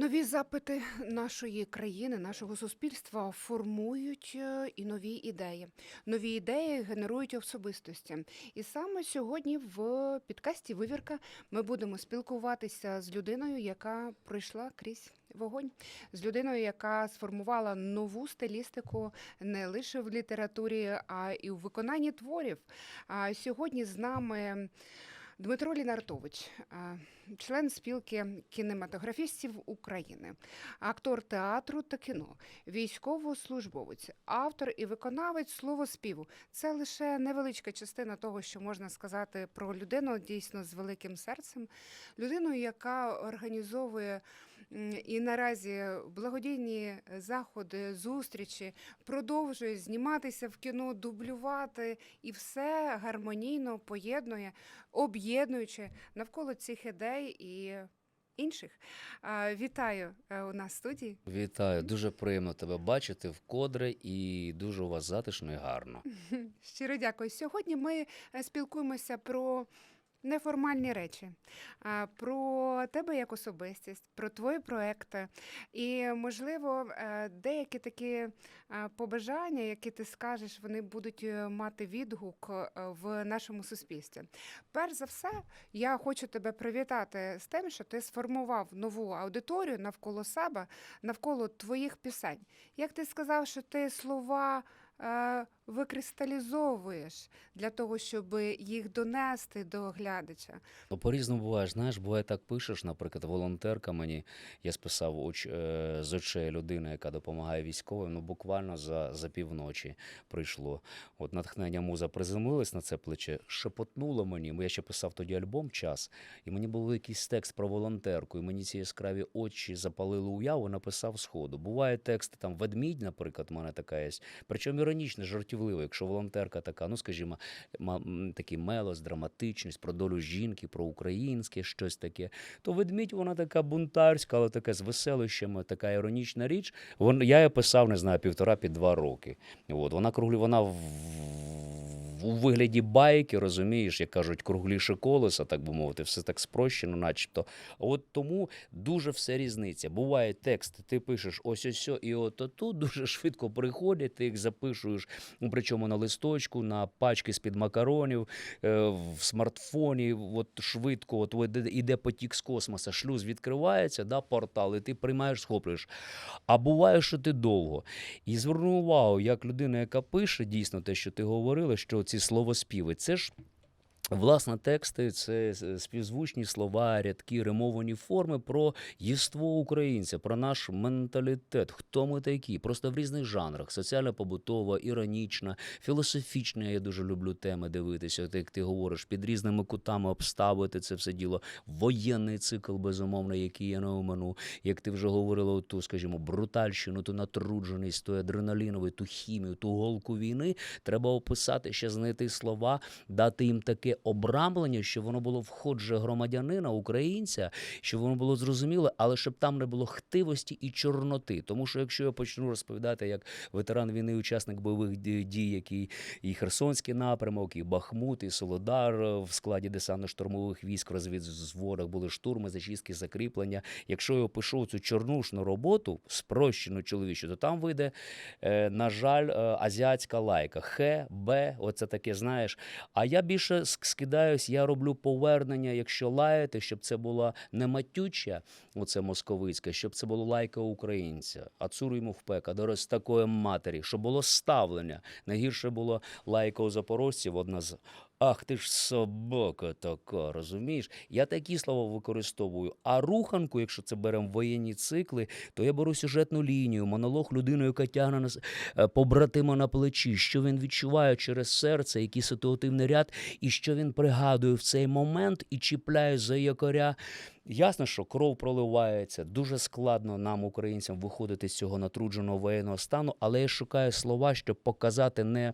Нові запити нашої країни, нашого суспільства формують е, і нові ідеї. Нові ідеї генерують особистості. І саме сьогодні в підкасті Вивірка ми будемо спілкуватися з людиною, яка пройшла крізь вогонь, з людиною, яка сформувала нову стилістику не лише в літературі, а і у виконанні творів. А сьогодні з нами. Дмитро Лінартович, член спілки кінематографістів України, актор театру та кіно, військовослужбовець, автор і виконавець словоспіву. Це лише невеличка частина того, що можна сказати про людину дійсно з великим серцем, людину, яка організовує і наразі благодійні заходи, зустрічі, продовжує зніматися в кіно, дублювати і все гармонійно поєднує об'єднуючи навколо цих ідей і інших. Вітаю е, у нас в студії. Вітаю, дуже приємно тебе бачити вкотре і дуже у вас затишно і гарно. Щиро дякую. Сьогодні ми е, спілкуємося про. Неформальні речі, про тебе як особистість, про твої проекти, і, можливо, е, деякі такі е, побажання, які ти скажеш, вони будуть е, мати відгук в нашому суспільстві. Перш за все, я хочу тебе привітати з тим, що ти сформував нову аудиторію навколо себе, навколо твоїх пісень. Як ти сказав, що ти слова викристалізовуєш для того, щоб їх донести до глядача. Ну, по-різному буває, знаєш, буває так пишеш, наприклад, волонтерка мені, я списав оч, е, з очей людини, яка допомагає військовим, ну буквально за, за півночі прийшло. От натхнення муза приземлилась на це плече, шепотнуло мені, я ще писав тоді альбом час, і мені був якийсь текст про волонтерку, і мені ці яскраві очі запалили уяву, написав сходу. Буває тексти там ведмідь, наприклад, у мене така є. Причому іронічно, жартівливо, якщо волонтерка така, ну скажімо, такий мелос, драматичність, про долю жінки, про українське, щось таке. То ведмідь, вона така бунтарська, але така з веселищами, така іронічна річ. Вон, я її писав, не знаю, півтора під два роки. От, вона круглі, вона в, у вигляді байки, розумієш, як кажуть, кругліше колеса, так би мовити, все так спрощено, начебто. От тому дуже все різниця. Буває текст, ти пишеш ось ось ось, і от тут дуже швидко приходять, ти їх запишуєш, ну, причому на листочку, на пачки з-під макаронів, е, в смартфоні, от швидко, от іде, потік з космоса, шлюз відкривається, да, портал, і ти приймаєш, схоплюєш. А буває, що ти довго. І зверну увагу, як людина, яка пише дійсно те, що ти говорила, що ці словоспіви, це ж. Власне, тексти це е, співзвучні слова, рядки, римовані форми про єство українця, про наш менталітет, хто ми такі, просто в різних жанрах: соціально-побутова, іронічна, філософічна. Я дуже люблю теми дивитися. Як ти говориш, під різними кутами обставити це все діло. Воєнний цикл, безумовно, який я не омину. Як ти вже говорила, ту, скажімо, брутальщину, ту натрудженість, ту адреналінову, ту хімію, ту голку війни. Треба описати, ще знайти слова, дати їм таке обрамлення, щоб воно було входже громадянина, українця, щоб воно було зрозуміло, але щоб там не було хтивості і чорноти. Тому що якщо я почну розповідати як ветеран війни, учасник бойових дій, який і Херсонський напрямок, і Бахмут, і Солодар е, в складі десантно-штурмових військ, розвідзводах були штурми, зачистки, закріплення. Якщо я опишу цю чорнушну роботу, спрощену чоловічу, то там вийде, е, на жаль, е, азіатська лайка. Х, Б, оце таке, знаєш. А я більше скидаюсь, я роблю повернення, якщо лаяти, щоб це була не матюча, оце московицька, щоб це було лайка українця. А цуру йому в пека, до з такої матері, щоб було ставлення. Найгірше було лайка у запорожців, одна з. Ах, ти ж собака така, розумієш? Я такі слова використовую. А руханку, якщо це беремо воєнні цикли, то я беру сюжетну лінію, монолог людини, яка тягне нас е, побратима на плечі, що він відчуває через серце, який ситуативний ряд, і що він пригадує в цей момент і чіпляє за якоря. Ясно, що кров проливається. Дуже складно нам, українцям, виходити з цього натрудженого воєнного стану, але я шукаю слова, щоб показати не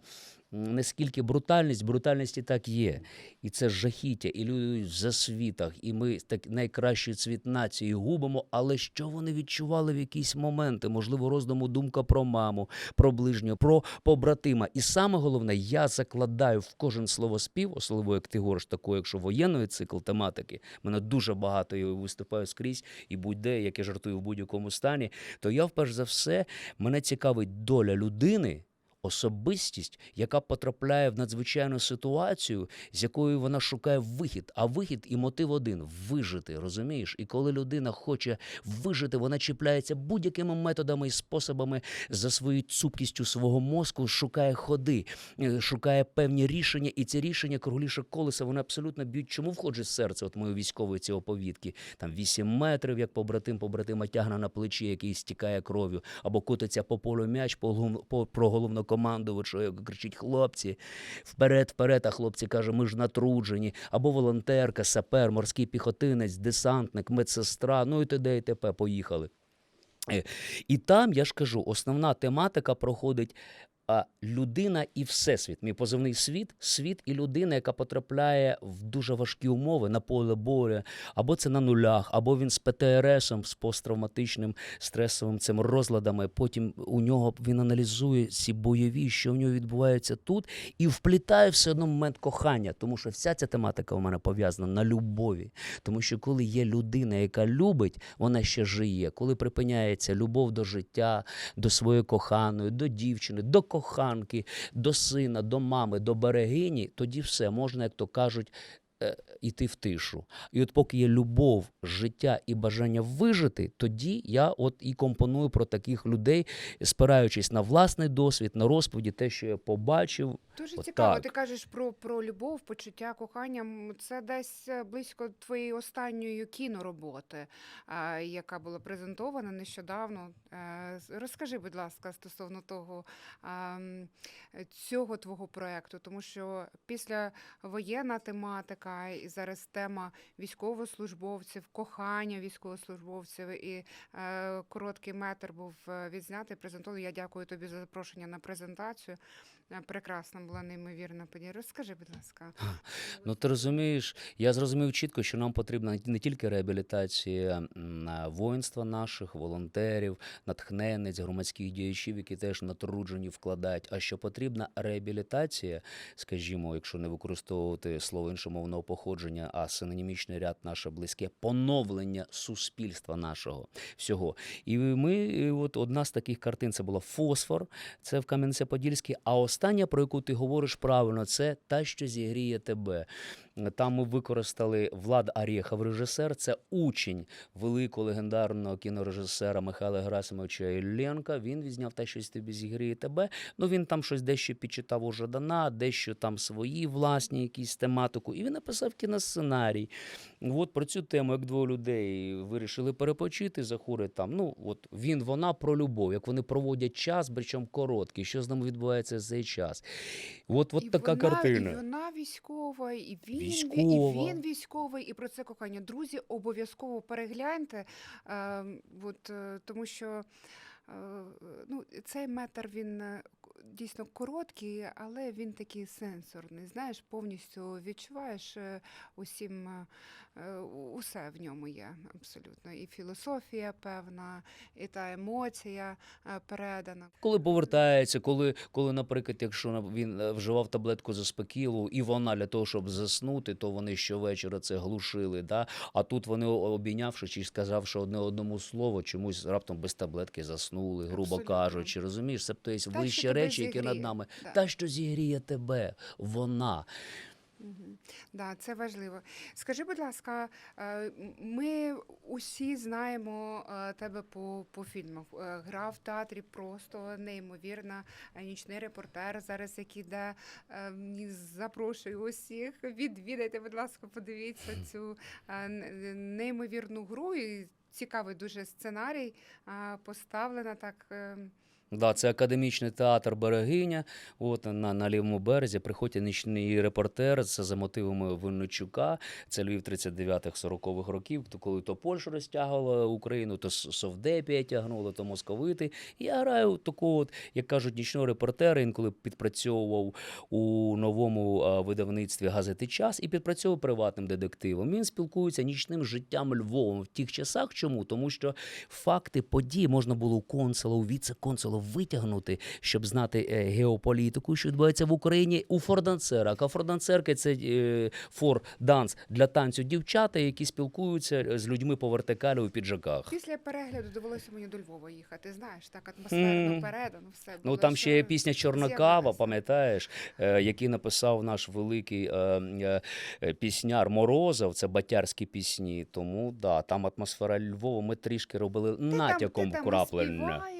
м, не скільки брутальність, брутальність і так є. І це жахіття, і люди в засвітах, і ми так найкращий цвіт нації губимо. Але що вони відчували в якісь моменти? Можливо, роздуму думка про маму, про ближнього, про побратима. І саме головне, я закладаю в кожен словоспів, особливо як ти говориш, такого, якщо воєнної цикл тематики, мене дуже багато і виступаю скрізь, і будь-де, як я жартую в будь-якому стані, то я вперше за все мене цікавить доля людини. Особистість, яка потрапляє в надзвичайну ситуацію, з якою вона шукає вихід. А вихід і мотив один вижити, розумієш? І коли людина хоче вижити, вона чіпляється будь-якими методами і способами за своєю цупкістю свого мозку, шукає ходи, е, шукає певні рішення, і ці рішення кругліше колеса вони абсолютно б'ють. Чому входить серце? От мої військової ці оповідки. Там 8 метрів, як побратим побратима тягне на плечі, який стікає кров'ю, або котиться по полю м'яч по, по про головнокомандувачу, як кричить хлопці, вперед, вперед, а хлопці каже, ми ж натруджені, або волонтерка, сапер, морський піхотинець, десантник, медсестра, ну і т.д. і т.п. Поїхали. Е, І там, я ж кажу, основна тематика проходить а, людина і всесвіт. Мій позивний світ, світ і людина, яка потрапляє в дуже важкі умови на поле бою, або це на нулях, або він з ПТРСом, з посттравматичним стресовим цим розладами. Потім у нього він аналізує ці бойові, що в нього відбувається тут, і вплітає все одно момент кохання, тому що вся ця тематика у мене пов'язана на любові. Тому що коли є людина, яка любить, вона ще жиє. Коли припиняється любов до життя, до своєї коханої, до дівчини, до коханки, до сина, до мами, до берегині, тоді все можна, як то кажуть. Іти в тишу. І от поки є любов, життя і бажання вижити, тоді я от і компоную про таких людей, спираючись на власний досвід, на розповіді, те, що я побачив. Дуже От цікаво. так. Ти кажеш про, про любов, почуття, кохання. Це десь е, близько твоєї останньої кінороботи, яка була презентована нещодавно. Е, Розкажи, будь ласка, стосовно того цього твого проекту, тому що після воєнна тематика зараз тема військовослужбовців, кохання військовослужбовців і е, короткий метр був е, відзнятий, презентований. Я дякую тобі за запрошення на презентацію. Прекрасна була неймовірна подія. Розкажи, будь ласка. Ну ти розумієш, я зрозумів чітко, що нам потрібна не тільки реабілітація воїнства наших, волонтерів, натхненниць, громадських діячів, які теж натруджені вкладають, а що потрібна реабілітація, скажімо, якщо не використовувати слово іншомовного походження, а синонімічний ряд наше близьке поновлення суспільства нашого всього. І ми, от одна з таких картин це була фосфор, це в Кам'янце-Подільській. А остання, про яку ти говориш правильно, це та, що зігріє тебе. Там ми використали Влад Арєхов, режисер. Це учень великого легендарного кінорежисера Михайла Герасимовича Ілленка. Він відзняв те, що тобі зігріє тебе. Ну він там щось дещо підчитав у Жадана, дещо там свої власні якісь тематику. І він написав кіносценарій. От про цю тему, як двоє людей вирішили перепочити, захури там. Ну от він, вона про любов, як вони проводять час, причому короткий, що з ними відбувається за цей час. От, от і така вона, картина. І вона військова, і він, ві- Військова. і він військовий, і про це кохання. Друзі, обов'язково перегляньте, е, от, е, тому що е, ну, цей метр він е, дійсно короткий, але він такий сенсорний. Знаєш, повністю відчуваєш е, усім, е, е, усе в ньому є абсолютно. І філософія певна, і та емоція передана. Коли повертається, коли, коли, наприклад, якщо він вживав таблетку заспокійливу, і вона для того, щоб заснути, то вони щовечора це глушили. Да? А тут вони, обійнявши чи сказавши одне одному слово, чомусь раптом без таблетки заснули, грубо Абсолютно. кажучи. Розумієш, це є що вищі тебе речі, які над нами. Да. Та, що зігріє тебе, вона. Да, це важливо. Скажи, будь ласка, е, ми усі знаємо е, тебе по, по фільмах. Е, Гра в театрі просто неймовірна. Нічний репортер зараз, який йде. Запрошую усіх. Відвідайте, будь ласка, подивіться цю неймовірну гру. І цікавий дуже сценарій. Поставлена так. Да, це академічний театр Берегиня. От на, на лівому березі приходять нічний репортер. Це за мотивами Винничука. Це Львів 39-40-х років. То коли то Польща розтягувала Україну, то Совдепія тягнула, то московити. Я граю такого, от, як кажуть, нічного репортера. Інколи підпрацьовував у новому видавництві газети Час і підпрацьовував приватним детективом. Він спілкується нічним життям Львовом в тих часах. Чому? Тому що факти подій можна було у консула, у віце-консула витягнути, щоб знати е, геополітику, що відбувається в Україні у форданцерах. А форданцерки це е, фор-данс для танцю дівчата, які спілкуються з людьми по вертикалі у піджаках. Після перегляду довелося мені до Львова їхати. Знаєш, так атмосферно передано все Ну там ще є пісня Чорна кава, пам'ятаєш, е, який написав наш великий е, е, е, пісняр Морозов. Це батярські пісні. Тому да, там атмосфера Львова. Ми трішки робили Ти натяком там,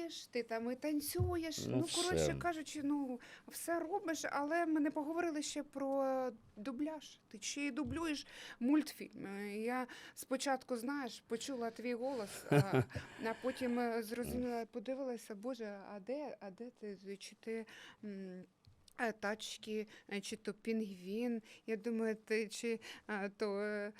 співаєш, ти там і танцюєш. Ну, Ну, коротше все. кажучи, ну все робиш, але ми не поговорили ще про дубляж. Ти чи й дублюєш мультфільми? Я спочатку, знаєш, почула твій голос, а, а потім е, зрозуміла, подивилася, Боже, а де, а де ти? Чи ти. м, е, Тачки, е, чи то пінгвін. Я думаю, ти чи е, то е,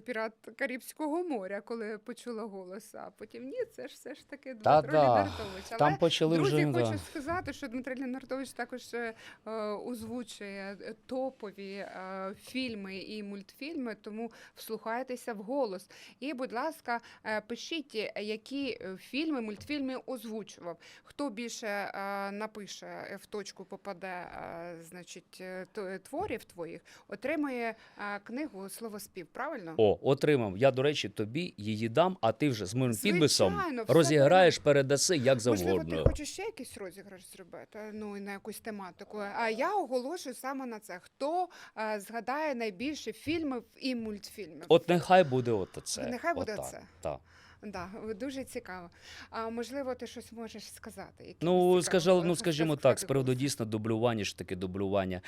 пірат Карибського моря, коли почула голос. А потім ні, це ж все ж таки Та Дмитро да, Лінартович. Але Там почали Друзі, вже хочу да. сказати, що Дмитро Лінартович також е, е, озвучує топові е, фільми і мультфільми, тому вслухайтеся в голос. І, будь ласка, е, пишіть, які е, фільми, мультфільми озвучував. Хто більше е, напише е, в точку попаде, е, значить, е, творів твоїх, отримує е, книгу Словоспів. Правильно? О, отримав. Я, до речі, тобі її дам, а ти вже з моїм підписом Звичайно, все розіграєш, передаси як Можливо, ти завгодно. хочеш ще якийсь розіграш зробити, ну і на якусь тематику. А я оголошую саме на це. Хто е, згадає найбільше фільмів і мультфільмів? От нехай буде от це. Нехай буде Отак, це. Так. Да, дуже цікаво. А можливо, ти щось можеш сказати? якимось Ну, скажу, е, ну скажімо так, з приводу дійсно дублювання, що таке дублювання,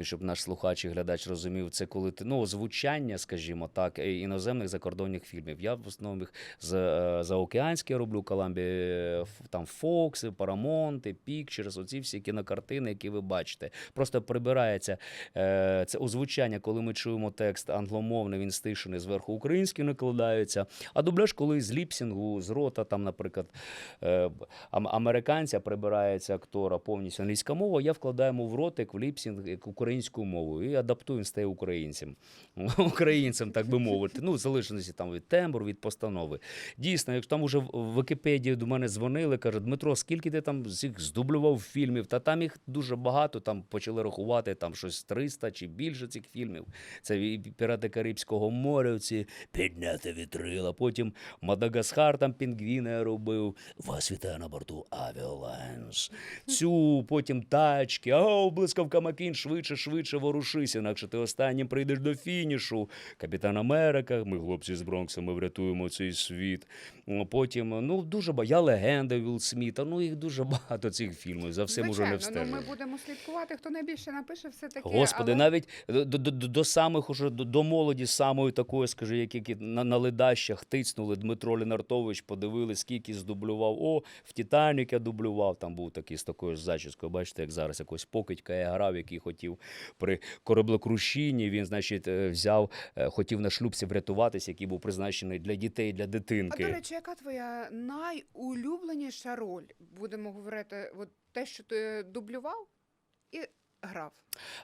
щоб наш слухач і глядач розумів, це коли ти ну, озвучання, скажімо так, е, іноземних закордонних фільмів. Я в основному їх з е, заокеанські роблю Коламбі, там Фокси, Paramount, Pictures, оці всі кінокартини, які ви бачите. Просто прибирається е, це озвучання, коли ми чуємо текст англомовний, він стишений, зверху український накладається. А дубляж, коли з ліпсінгу, з рота, там, наприклад, е, американця прибирається актора повністю англійська мова, я вкладаю йому в ротик, в ліпсінг як українську мову і адаптую, він стає українцем. Українцем, так би мовити. Ну, в залежності там від тембру, від постанови. Дійсно, якщо там уже в Вікіпедії до мене дзвонили, кажуть, Дмитро, скільки ти там їх здублював фільмів? Та там їх дуже багато, там почали рахувати там щось 300 чи більше цих фільмів. Це пірати Карибського моря, ці підняти вітрила. Потім Мадагаскар там пінгвіна я робив. Вас вітає на борту Авіалайнс. Цю потім тачки. Ау, блискавка Макін, швидше, швидше ворушися, інакше ти останнім прийдеш до фінішу. Капітан Америка, ми хлопці з Бронкса, ми врятуємо цей світ. Потім, ну, дуже багато. Я легенда Вілл Сміта. Ну, їх дуже багато цих фільмів. За всім уже не Звичайно, ну, ми будемо слідкувати, хто найбільше напише, все таки. Господи, але... навіть до, до, до, до самих уже до, до молоді, самої такої, скажи, які, які на, на ледащах тицнули Дмитро Ленартович, подивились, скільки здублював. О, в Титанік я дублював. Там був такий з такою ж зачіскою. Бачите, як зараз якось покидька я грав, який хотів при кораблекрушінні. Він, значить, е, взяв, е, хотів на шлюбці врятуватися, який був призначений для дітей, для А дитинки. до речі, яка твоя найулюбленіша роль? Будемо говорити, от те, що ти дублював і грав.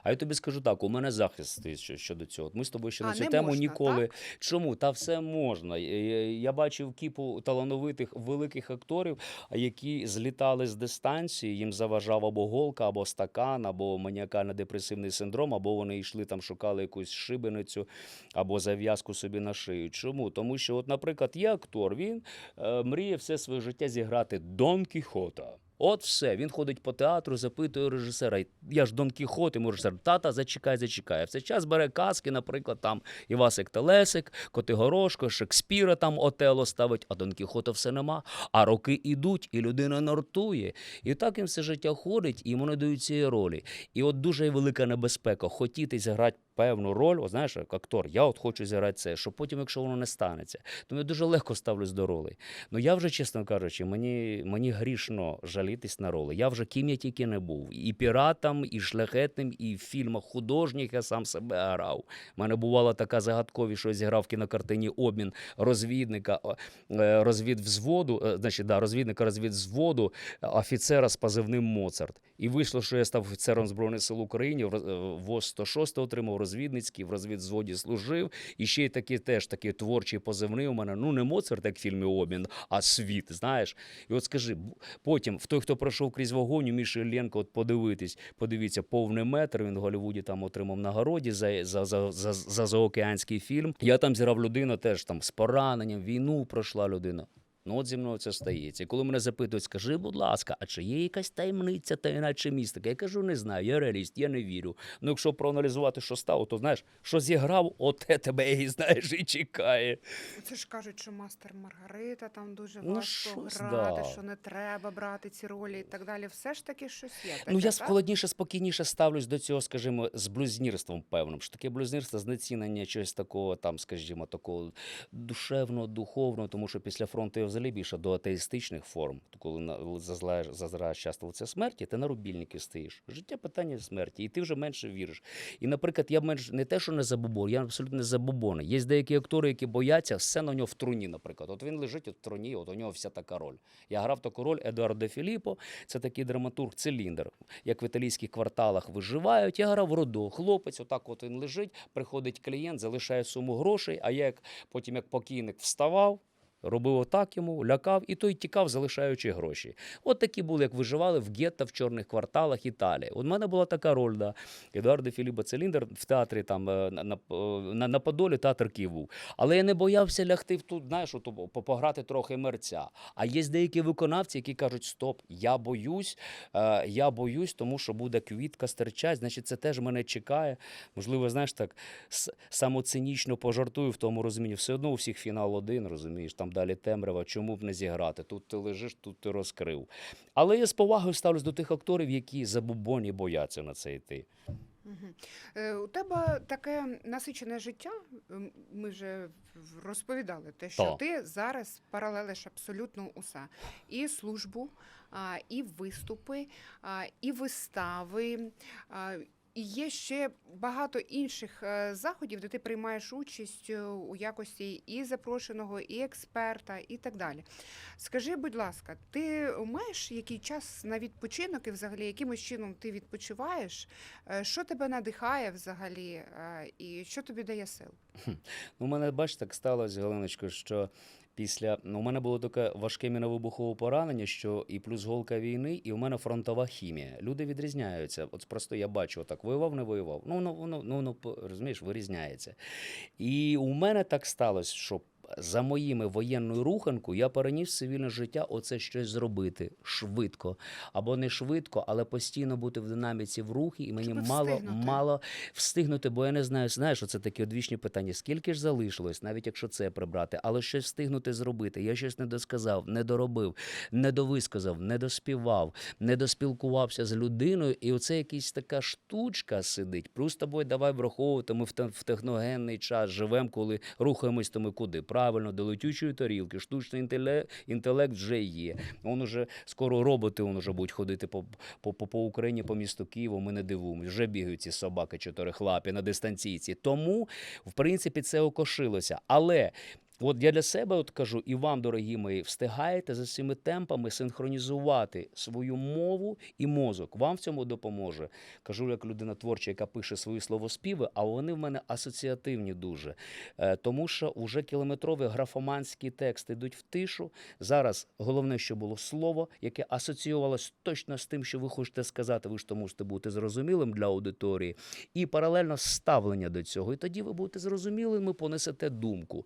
А я тобі скажу так: у мене захист що- щодо цього. Ми з тобою ще А, на цю тему можна, ніколи. Чому? Та все можна. Я- бачив кіпу талановитих великих акторів, які злітали з дистанції, їм заважав або голка, або стакан, або маніакально-депресивний синдром, або вони йшли там, шукали якусь шибеницю або зав'язку собі на шию. Чому? Тому що, от, наприклад, є актор, він е, мріє все своє життя зіграти Дон Кіхота. От все, він ходить по театру, запитує режисера. Я ж Дон Кіхот, йому режисер, тата, зачекай, зачекай. А час бере казки, наприклад, там Івасик Телесик, Котигорошко, Шекспіра там Отело ставить, а Дон Кіхота все нема. А роки ідуть, і людина нортує. І так він все життя ходить, і йому не дають цієї ролі. І от дуже велика небезпека хотіти зіграти певну роль, о, знаєш, як актор, я от хочу зіграти це, що потім, якщо воно не станеться, то я дуже легко ставлюсь до ролей. Ну я вже, чесно кажучи, мені, мені грішно жалітись на роли. Я вже ким я тільки не був. І піратом, і шляхетним, і в фільмах художніх я сам себе грав. У мене бувала така загадковість, що я зіграв в кінокартині обмін розвідника, е, розвідвзводу, е, значить, да, розвідника розвідвзводу, е, офіцера з позивним Моцарт. І вийшло, що я став офіцером Збройних сил України, в е, ВОЗ 106 отримав розвідницький, в розвідвзводі служив. І ще й такі теж такі творчі позивний у мене. Ну, не Моцарт, як в фільмі Обмін, а світ. Знаєш. І от скажи, потім в той, хто пройшов крізь вогонь, у Міші Іллєнко, от подивитись, подивіться, повний метр. Він в Голлівуді там отримав нагороді за, за, за, за, за заокеанський фільм. Я там зіграв людину теж там з пораненням, війну пройшла людина. Ну, от зі мною це стається. І коли мене запитують, скажи, будь ласка, а чи є якась таємниця та іначе містика? Я кажу, не знаю, я реаліст, я не вірю. Ну, якщо проаналізувати, що стало, то знаєш, що зіграв, оте тебе і знаєш, і чекає. Це ж кажуть, що мастер Маргарита там дуже Ну, важко грати, да. що не треба брати ці ролі і так далі. Все ж таки щось є. Таке, Ну, я так? холодніше, спокійніше ставлюсь до цього, скажімо, з блюзнірством певним. Що таке блюзнірство, знецінення чогось такого, там, скажімо, такого душевного, духовного, тому що після фронту я взагалі більше до атеїстичних форм. Коли на- зазираєш часто лице смерті, ти на рубільники стоїш. Життя питання смерті, і ти вже менше віриш. І, наприклад, я менш не те, що не забобон, я абсолютно не забобоний. Є деякі актори, які бояться, сцена у нього в труні, наприклад. От він лежить в труні, от у нього вся така роль. Я грав таку роль Едуардо Філіппо, це такий драматург, циліндр. Як в італійських кварталах виживають. Я грав Родо. Хлопець, отак от він лежить, приходить клієнт, залишає суму грошей, а я як потім як покійник вставав. Робив отак йому, лякав, і той тікав, залишаючи гроші. От такі були, як виживали в гетто в чорних кварталах Італії. В мене була така роль, да. Едуардо Філіппо Циліндр в театрі там е, на, на, е, на, на Подолі театр Київ був. Але я не боявся лягти в тут, знаєш, от, пограти трохи мерця. А є деякі виконавці, які кажуть: стоп, я боюсь, е, я боюсь, тому що буде квітка стирчать, значить, це теж мене чекає. Можливо, знаєш, так самоцинічно пожартую в тому розумінні. Все одно у всіх фінал один, розумієш, там далі темрява, чому б не зіграти? Тут ти лежиш, тут ти розкрив. Але я з повагою ставлюсь до тих акторів, які забубоні бояться на це йти. Е, У тебе таке насичене життя. Ми вже розповідали те, що Так. ти зараз паралелиш абсолютно усе. І службу, і виступи, і вистави. І є ще багато інших е, заходів, де ти приймаєш участь е, у якості і запрошеного, і експерта, і так далі. Скажи, будь ласка, ти маєш який час на відпочинок і взагалі якимось чином ти відпочиваєш? Е, Що тебе надихає взагалі, і що тобі дає сил? Ну, у мене, бачиш, так сталося, Галиночко, що після. Ну, у мене було таке важке міновибухове поранення, що і плюс голка війни, і у мене фронтова хімія. Люди відрізняються. От просто я бачу, отак воював, не воював. Ну, воно, ну, воно, по- розумієш, вирізняється. І у мене так сталося, що за моїми воєнною руханкою я переніс цивільне життя оце щось зробити швидко. Або не швидко, але постійно бути в динаміці в рухі, і мені Щоб мало, встигнути. мало встигнути, бо я не знаю, знаєш, це такі одвічні питання. Скільки ж залишилось, навіть якщо це прибрати, але щось встигнути зробити. Я щось не досказав, не доробив, не довисказав, не доспівав, не доспілкувався з людиною. І оце якась така штучка сидить. Плюс тобою давай враховувати. Ми в техногенний час живемо, коли рухаємось, то ми куди? Правильно, до летючої тарілки, штучний інтелект, інтелект вже є. Он уже скоро роботи он уже будуть ходити по, по, по, Україні, по місту Києву. Ми не дивуємося. Вже бігають ці собаки чотирихлапі на дистанційці. Тому, в принципі, це окошилося. Але. От я для себе от кажу, і вам, дорогі мої, встигаєте за цими темпами синхронізувати свою мову і мозок. Вам в цьому допоможе. Кажу, як людина творча, яка пише свої словоспіви, а вони в мене асоціативні дуже. Е, тому що вже кілометрові графоманські тексти йдуть в тишу. Зараз головне, що було слово, яке асоціювалось точно з тим, що ви хочете сказати. Ви ж то мусите бути зрозумілим для аудиторії, і паралельно ставлення до цього. І тоді ви будете зрозумілими, понесете думку.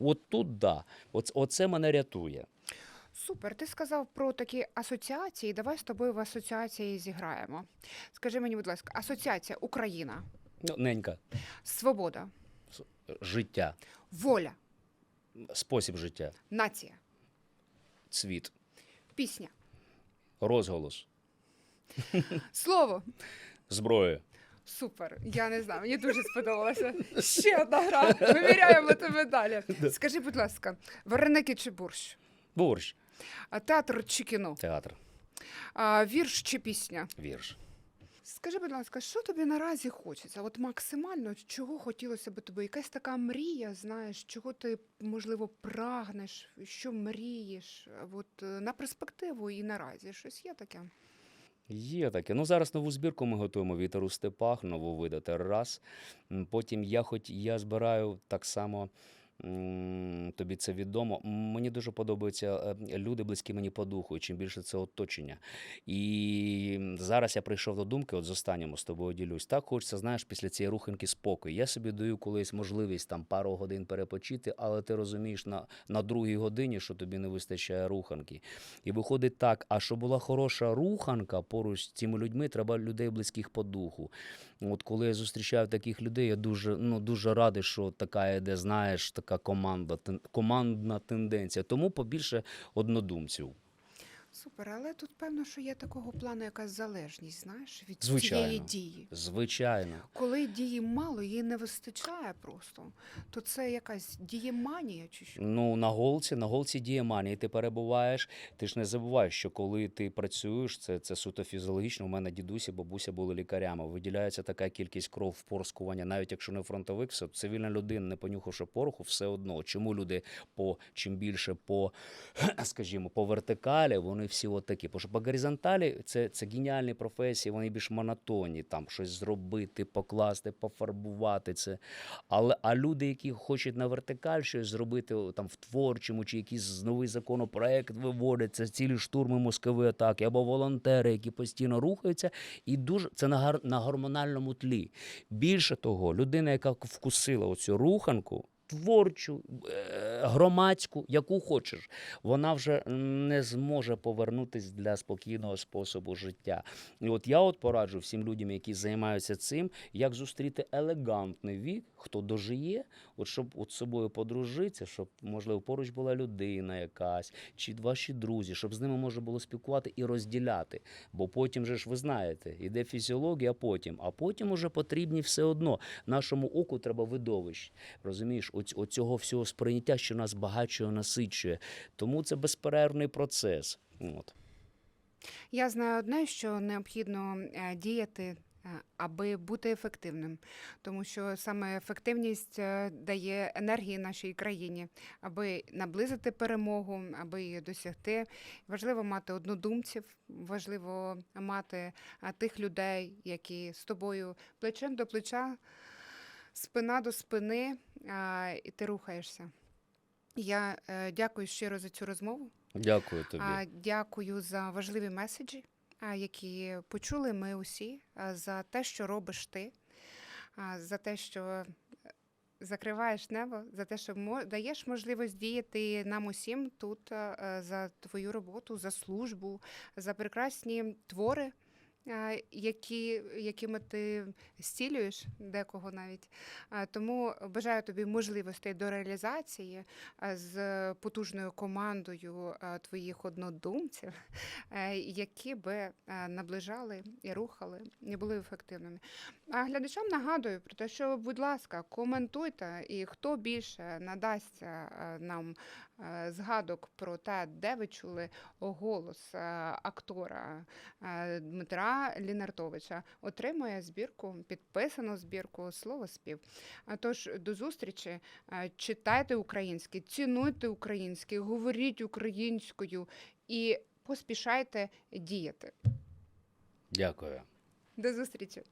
От тут да, Оц- оце мене рятує. Супер, ти сказав про такі асоціації. Давай з тобою в асоціації зіграємо. Скажи мені, будь ласка, асоціація Україна, Ну, ненька, свобода, життя, воля, спосіб життя, нація, цвіт, пісня, розголос, слово, зброя, Супер. Я не знаю, мені дуже сподобалося. Ще одна гра. Виміряємо тебе далі. Скажи, будь ласка, вареники чи борщ? Борщ, А театр чи кіно? театр, А, вірш чи пісня? вірш. Скажи, будь ласка, що тобі наразі хочеться? От максимально чого хотілося б тобі? Якась така мрія, знаєш, чого ти, можливо, прагнеш, що мрієш? От е, на перспективу і наразі щось є таке? Є таке. Ну зараз нову збірку ми готуємо вітер у степах, нову видати раз. Потім я хоч я збираю так само. Тобі це відомо. Мені дуже подобаються е, люди, близькі мені по духу, і чим більше це оточення. І зараз я прийшов до думки, от з останнім з тобою ділюсь. Так хочеться, знаєш, після цієї руханки спокій. Я собі даю колись можливість там пару годин перепочити, але ти розумієш на, на другій годині, що тобі не вистачає руханки. І виходить так, а щоб була хороша руханка поруч з цими людьми, треба людей близьких по духу. От коли я зустрічаю таких людей, я дуже, ну, дуже радий, що така йде, знаєш, така команда, тен- командна тенденція. Тому побільше однодумців. Супер, але тут певно, що є такого плану якась залежність, знаєш, від Звичайно. цієї дії. Звичайно. Коли дії мало, її не вистачає просто, то це якась дієманія чи що? Ну, на голці, на голці дієманії ти перебуваєш. Ти ж не забуваєш, що коли ти працюєш, це, це суто фізіологічно. У мене дідусь і бабуся були лікарями. Виділяється така кількість кров впорскування, навіть якщо не фронтовик, все цивільна людина, не понюхавши пороху, все одно. Чому люди по чим більше по, скажімо, по вертикалі, вони всі отакі. Бо по горизонталі це, це геніальні професії, вони більш монотонні, там щось зробити, покласти, пофарбувати це. Але а люди, які хочуть на вертикаль щось зробити там в творчому чи якийсь новий законопроект виводять, це цілі штурми мозкові атаки, або волонтери, які постійно рухаються, і дуже це на, гар- на гормональному тлі. Більше того, людина, яка вкусила оцю руханку. Творчу, е, громадську, яку хочеш, вона вже не зможе повернутися для спокійного способу життя. І от я от пораджу всім людям, які займаються цим, як зустріти елегантний вік, хто дожиє, от щоб от собою подружитися, щоб, можливо, поруч була людина якась, чи ваші друзі, щоб з ними можна було спілкувати і розділяти. Бо потім же ж ви знаєте, іде фізіологія, потім, а потім уже потрібні все одно. Нашому оку треба видовищ. Розумієш, оцього всього сприйняття, що нас багачує, насичує. Тому це безперервний процес. От. Я знаю одне, що необхідно е, діяти, е, аби бути ефективним, тому що саме ефективність е, дає енергії нашій країні, аби наблизити перемогу, аби її досягти. Важливо мати однодумців, важливо мати тих людей, які з тобою плечем до плеча, спина до спини, е, і ти рухаєшся. Я е, дякую щиро за цю розмову. Дякую тобі. А, Дякую за важливі меседжі, а, які почули ми усі, а, за те, що робиш ти, а, за те, що е, закриваєш небо, за те, що мо- даєш можливість діяти нам усім тут а, е, за твою роботу, за службу, за прекрасні твори. Які, якими ти зцілюєш декого навіть. Тому бажаю тобі можливостей до реалізації з потужною командою твоїх однодумців, е, які би е, наближали і рухали, і були ефективними. А глядачам нагадую про те, що, будь ласка, коментуйте, і хто більше надасть е, нам згадок про те, де ви чули голос е, актора е, Дмитра Лінартовича, отримує збірку, підписану збірку слово спів. Тож до зустрічі. Е, Читайте українське, цінуйте українське, говоріть українською і поспішайте діяти. Дякую. До зустрічі!